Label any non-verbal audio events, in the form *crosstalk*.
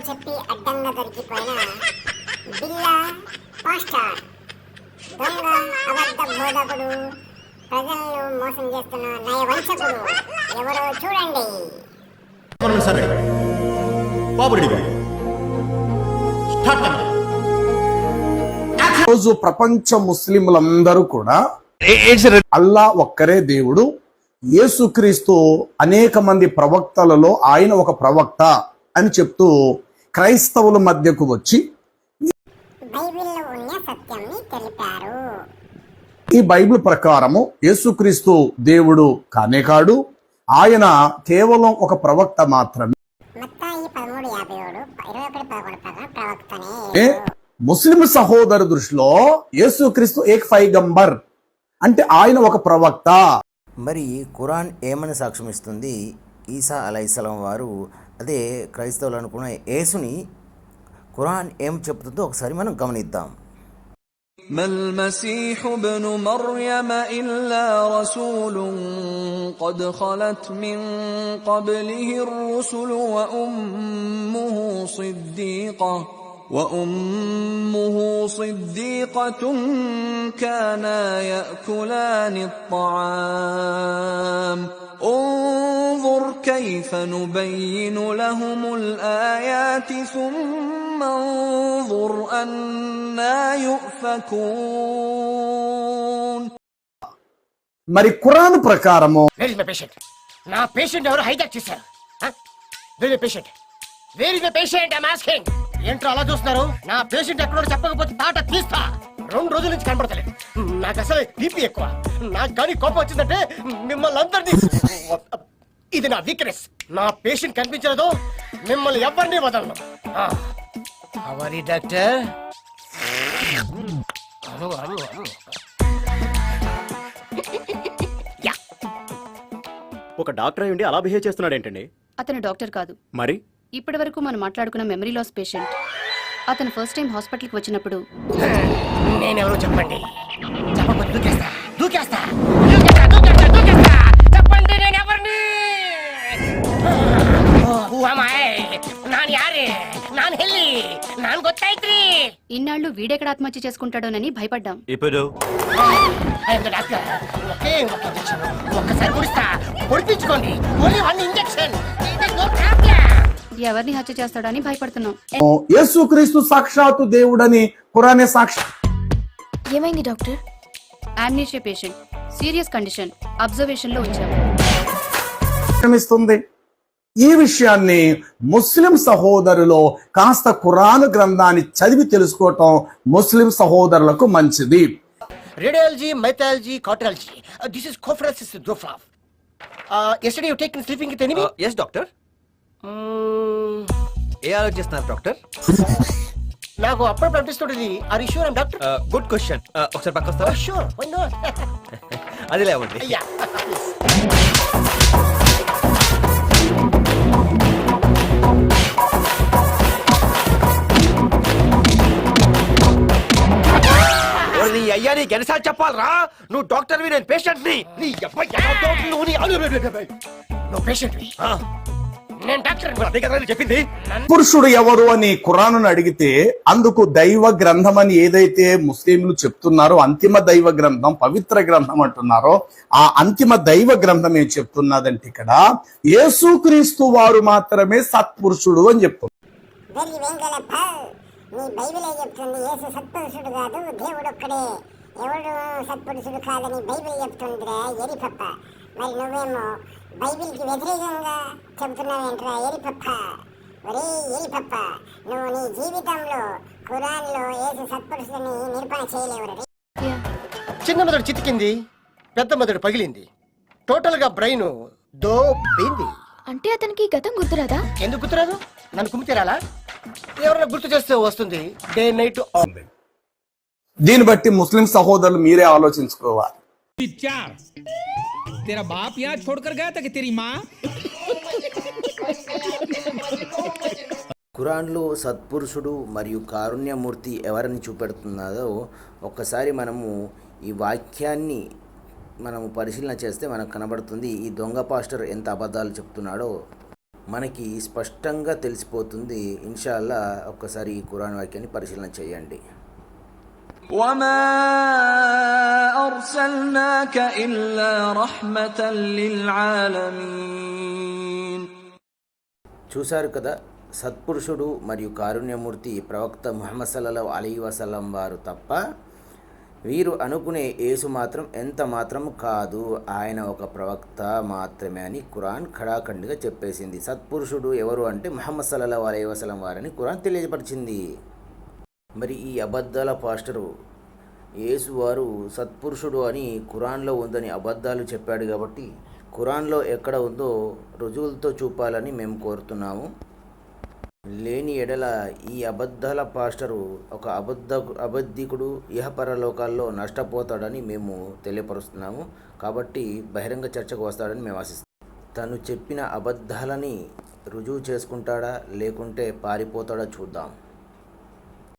అబద్ధాలు చెప్పి అడ్డంగా దొరికిపోయిన బిల్లా పాస్టర్. దొంగ అబద్ధ బోధకుడు ప్రజలను మోసం చేస్తున్న నయవంచకుడు ఎవరో చూడండి. సరే. రోజు ప్రపంచ ముస్లింలందరూ కూడా అల్లా ఒక్కరే దేవుడు. యేసుక్రీస్తు అనేక మంది ప్రవక్తలలో ఆయన ఒక ప్రవక్త అని చెప్తూ క్రైస్తవుల మధ్యకు వచ్చి బైబిల్లో ఉన్న సత్యంని తెలిపారు. ఈ బైబిల్ ప్రకారము యేసుక్రీస్తు దేవుడు కానే కాడు ఆయన కేవలం ఒక ప్రవక్త మాత్రమే. ముస్లిం సహోదరు దృష్టిలో యేసుక్రీస్తు ఏక్ ఫైగంబర్ అంటే ఆయన ఒక ప్రవక్త. మరి ఖురాన్ ఏమని సాక్ష్యం ఇస్తుంది ఈసా అలైసలం వారు అదే క్రైస్తవులు అనుకున్న యేసుని ఖురాన్ ఏం చెప్తుందో ఒకసారి మనం గమనిద్దాం ما المسيح ابن مريم إلا رسول قد خلت من قبله الرسل وأمه صديقة وأمه صديقة كانا يأكلان الطعام انظر كيف نبين لهم الآيات ثم انظر أنا يؤفكون మరి ఖురాన్ ప్రకారము వేర్ ఇస్ మై పేషెంట్ నా పేషెంట్ ఎవరు హైజాక్ చేశారు where my patient where is my patient I'm asking ఏంట్రా అలా చూస్తున్నారు నా పేషెంట్ ఎక్కడో చెప్పకపోతే తాట తీస్తా రెండు రోజుల నుంచి కనబడతలేదు నాకు అసలు బీపీ ఎక్కువ. నాకు కానీ కోపం వచ్చిందంటే మిమ్మల్ని అందరినీ ఇది నా వీక్నెస్ నా పేషెంట్ కనిపించలేదు. మిమ్మల్ని ఎవరిని వదలను. అవరి డాక్టర్? ఒక డాక్టర్ అయ్యుండి అలా బిహేవ్ చేస్తున్నాడు ఏంటండి అతను డాక్టర్ కాదు. మరి? ఇప్పటి వరకు మనం మాట్లాడుకున్న మెమరీ లాస్ పేషెంట్ అతను ఫస్ట్ టైం హాస్పిటల్కి వచ్చినప్పుడు నేనెవరో చెప్పండి. చెప్పకపోతే దూకేస్తా దూకేస్తా. దూకేస్తా దూకేస్తా దూకేస్తా చెప్పండి నేను ఎవరిని నాన్ యారే నాన్ హెల్లి నాన్ గొత్తాయిత్రి ఇన్నాళ్ళు వీడెక్కడ ఆత్మహత్య చేసుకుంటాడోనని భయపడ్డాం. ఇప్పుడు? ఒక్కసారి కుడిస్తా పొడిపించుకోండి. Only one injection. ఎవరిని హత్య చేస్తాడని భయపడుతున్నాం. యేసుక్రీస్తు సాక్షాత్తు దేవుడని ఖురానే సాక్షి ఏమైంది doctor? Amnesia patient serious condition అబ్జర్వేషన్లో ఉంచాం ఇస్తుంది ఈ విషయాన్ని ముస్లిం సహోదరులో కాస్త ఖురాన్ గ్రంథాన్ని చదివి తెలుసుకోవటం ముస్లిం సహోదరులకు మంచిది. Radiology mythology cartology this is కోఫరాసిస్ డ్రోఫ్లాఫ్ yesterday you taken sleeping with enemy yes doctor ఏ ఆలోచిస్తున్నారు డాక్టర్ *laughs* నాకు అప్పుడప్పుడు అనిపిస్తుంటుంది are sure I'm doctor good question ఒకసారి పక్క వస్తారా షూర్ వై నాట్ అది లేవండి. అయ్యా. నీ అయ్యా నీకు ఎన్నిసార్లు చెప్పాలరా? నువ్వు డాక్టర్ నేను పేషెంట్ని అబ్బాయి నువ్వు నీ అలు- అలు- అలు- అలు. నువ్వు పేషెంట్ ఆ, నేను డాక్టర్ మరి అదే కదా నేను చెప్పింది. పురుషుడు ఎవరు అని ఖురాను అడిగితే అందుకు దైవ గ్రంథం అని ఏదైతే ముస్లింలు చెప్తున్నారో అంతిమ దైవ గ్రంథం పవిత్ర గ్రంథం అంటున్నారో ఆ అంతిమ దైవ గ్రంథం ఏం చెప్తున్నదంటే ఇక్కడ యేసుక్రీస్తు వారు మాత్రమే సత్పురుషుడు అని చెప్తున్నారు వెర్రి వెంగళప్ప నీ బైబిలే చెప్తుంది యేసు సత్పురుషుడు కాదు దేవుడు ఒక్కడే. ఎవడు సత్పురుషుడు కాదని బైబిల్ చెప్తుందిరా ఎరిపప్ప. మరి నువ్వేమో బైబిల్కి వ్యతిరేకంగా చెబుతున్నావేంట్రా ఎరిపప్ప? ఒరే ఎరిపప్ప నువ్వు నీ జీవితంలో ఖురాన్లో యేసు సత్పురుషుడిని నిరూపణ చేయలేవురా చిన్న మెదడు చితికింది పెద్ద మెదడు పగిలింది. టోటల్గా బ్రెయిన్ దోబింది అంటే అతనికి గతం గుర్తురాదా? ఎందుకు గుర్తురాదు? నన్ను కుమ్మితేరాలా ఎవరైనా గుర్తు చేస్తే వస్తుంది. డే నైట్ దీన్ని బట్టి ముస్లిం సహోదరులు మీరే ఆలోచించుకోవాలి चार तेरा बाप यहाँ छोड़कर गया था कि तेरी माँ ఖురాన్లో సత్పురుషుడు మరియు కారుణ్యమూర్తి ఎవరిని చూపెడుతున్నదో ఒక్కసారి మనము ఈ వాక్యాన్ని మనము పరిశీలన చేస్తే మనకు కనబడుతుంది ఈ దొంగ పాస్టర్ ఎంత అబద్ధాలు చెప్తున్నాడో మనకి స్పష్టంగా తెలిసిపోతుంది ఇన్షాల్లా ఒక్కసారి ఈ ఖురాన్ వాక్యాన్ని పరిశీలన చేయండి وما أرسلناك إلا رحمة للعالمين చూశారు కదా సత్పురుషుడు మరియు కారుణ్యమూర్తి ప్రవక్త ముహమ్మద్ సల్లల్లాహు అలీ వసల్లం వారు తప్ప వీరు అనుకునే యేసు మాత్రం ఎంత మాత్రం కాదు ఆయన ఒక ప్రవక్త మాత్రమే అని ఖురాన్ ఖడాఖండిగా చెప్పేసింది సత్పురుషుడు ఎవరు అంటే ముహమ్మద్ సల్లల్లాహు అలీ వసలం వారని ఖురాన్ తెలియజపరిచింది మరి ఈ అబద్ధాల పాస్టరు యేసువారు సత్పురుషుడు అని ఖురాన్లో ఉందని అబద్ధాలు చెప్పాడు కాబట్టి ఖురాన్లో ఎక్కడ ఉందో రుజువులతో చూపాలని మేము కోరుతున్నాము. లేని ఎడల ఈ అబద్ధాల పాస్టరు ఒక అబద్ధ అబద్ధికుడు ఇహపరలోకాల్లో నష్టపోతాడని మేము తెలియపరుస్తున్నాము. కాబట్టి బహిరంగ చర్చకు వస్తాడని మేము ఆశిస్తాం తను చెప్పిన అబద్ధాలని రుజువు చేసుకుంటాడా లేకుంటే పారిపోతాడా చూద్దాం.